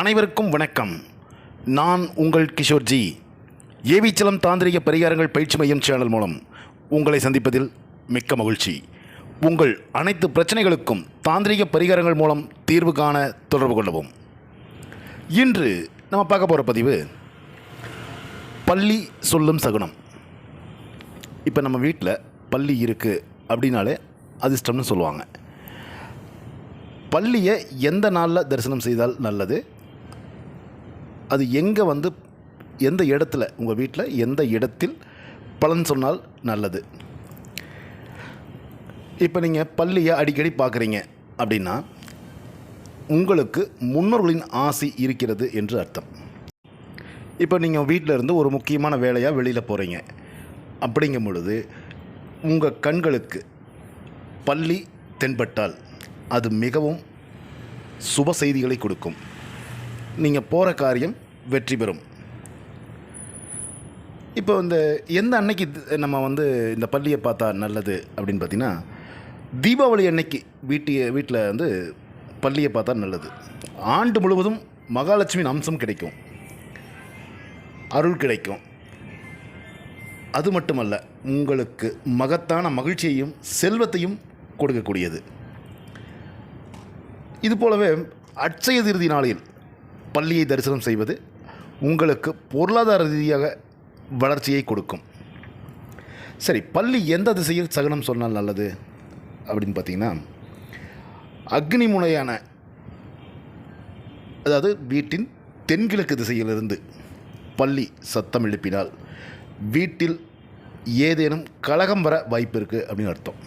அனைவருக்கும் வணக்கம். நான் உங்கள் கிஷோர்ஜி ஏவிச்சலம் தாந்திரிக பரிகாரங்கள் பயிற்சி மையம் சேனல் மூலம் உங்களை சந்திப்பதில் மிக்க மகிழ்ச்சி. உங்கள் அனைத்து பிரச்சனைகளுக்கும் தாந்திரிக பரிகாரங்கள் மூலம் தீர்வு காண தொடர்பு கொள்ளவும். இன்று நம்ம பார்க்க போகிற பதிவு பள்ளி சொல்லும் சகுனம். இப்போ நம்ம வீட்டில் பள்ளி இருக்குது அப்படின்னாலே அதிர்ஷ்டம்னு சொல்லுவாங்க. பள்ளியை எந்த நாளில் தரிசனம் செய்தால் நல்லது? அது எங்கே வந்து எந்த இடத்துல உங்கள் வீட்டில் எந்த இடத்தில் பலன் சொன்னால் நல்லது? இப்போ நீங்கள் பள்ளியை அடிக்கடி பார்க்குறீங்க அப்படின்னா உங்களுக்கு முன்னோர்களின் ஆசி இருக்கிறது என்று அர்த்தம். இப்போ நீங்கள் வீட்டில் இருந்து ஒரு முக்கியமான வேலையாக வெளியில் போகிறீங்க அப்படிங்கும் பொழுது உங்கள் கண்களுக்கு பள்ளி தென்பட்டால் அது மிகவும் சுப செய்திகளை கொடுக்கும். நீங்கள் போகிற காரியம் வெற்றி பெறும். இப்போ இந்த எந்த அன்னைக்கு நம்ம வந்து இந்த பள்ளியை பார்த்தா நல்லது அப்படின்னு பார்த்தீங்கன்னா தீபாவளி அன்னைக்கு வீட்டிய வீட்டில் வந்து பள்ளியை பார்த்தா நல்லது. ஆண்டு முழுவதும் மகாலட்சுமியின் அம்சம் கிடைக்கும். அருள் கிடைக்கும். அது மட்டுமல்ல உங்களுக்கு மகத்தான மகிழ்ச்சியையும் செல்வத்தையும் கொடுக்கக்கூடியது. இது போலவே அட்சய திருதி நாளில் பள்ளியை தரிசனம் செய்வது உங்களுக்கு பொருளாதார ரீதியாக வளர்ச்சியை கொடுக்கும். சரி பள்ளி எந்த திசையில் சகனம் சொன்னால் நல்லது? அப்படின்னு பார்த்தீங்கன்னா அக்னி முனையான அதாவது வீட்டின் தென்கிழக்கு திசையிலிருந்து பள்ளி சத்தம் எழுப்பினால் வீட்டில் ஏதேனும் கலகம் வர வாய்ப்பு இருக்குது அப்படின்னு அர்த்தம்.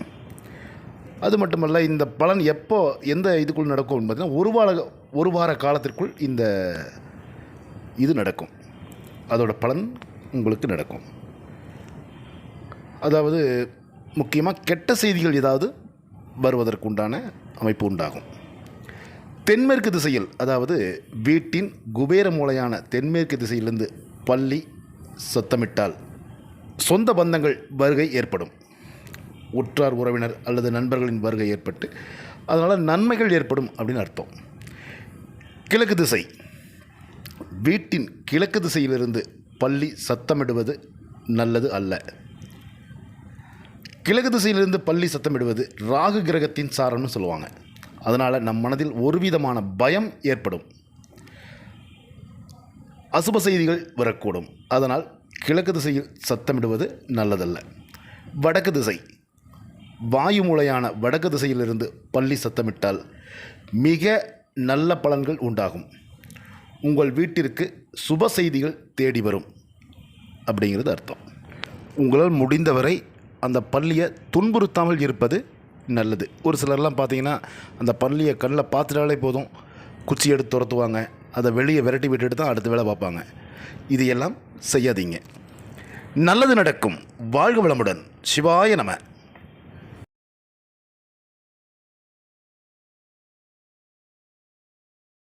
அது மட்டுமல்ல இந்த பலன் எப்போ எந்த இதுக்குள் நடக்கும் பார்த்தீங்கன்னா ஒரு வார ஒரு வார காலத்திற்குள் இந்த இது நடக்கும். அதோட பலன் உங்களுக்கு நடக்கும். அதாவது முக்கியமாக கெட்ட செய்திகள் ஏதாவது வருவதற்குண்டான அமைப்பு உண்டாகும். தென்மேற்கு திசையில் அதாவது வீட்டின் குபேர மூலையான தென்மேற்கு திசையிலிருந்து பள்ளி சத்தமிட்டால் சொந்த பந்தங்கள் வருகை ஏற்படும். உற்றார் உறவினர் அல்லது நண்பர்களின் வருகை ஏற்பட்டு அதனால் நன்மைகள் ஏற்படும் அப்படின்னு அர்த்தம். கிழக்கு திசை. வீட்டின் கிழக்கு திசையிலிருந்து பள்ளி சத்தமிடுவது நல்லது அல்ல. கிழக்கு திசையிலிருந்து பள்ளி சத்தமிடுவது ராகு கிரகத்தின் சாரம்னு சொல்லுவாங்க. அதனால் நம் மனதில் ஒரு விதமான பயம் ஏற்படும். அசுப செய்திகள் வரக்கூடும். அதனால் கிழக்கு திசையில் சத்தமிடுவது நல்லதல்ல. வடக்கு திசை. வாயு மூலையான வடக்கு திசையிலிருந்து பள்ளி சத்தமிட்டால் மிக நல்ல பலன்கள் உண்டாகும். உங்கள் வீட்டிற்கு சுப செய்திகள் தேடி வரும் அப்படிங்கிறது அர்த்தம். உங்களால் முடிந்தவரை அந்த பள்ளியை துன்புறுத்தாமல் இருப்பது நல்லது. ஒரு சிலர்லாம் பார்த்தீங்கன்னா அந்த பள்ளியை கண்ணில் பார்த்துட்டாலே போதும். குச்சி எடுத்து துரத்துவாங்க. அதை வெளியே விரட்டி விட்டுட்டு தான் அடுத்த வேலை பார்ப்பாங்க. இது எல்லாம் செய்யாதீங்க. நல்லது நடக்கும். வாழ்க வளமுடன். சிவாய நம.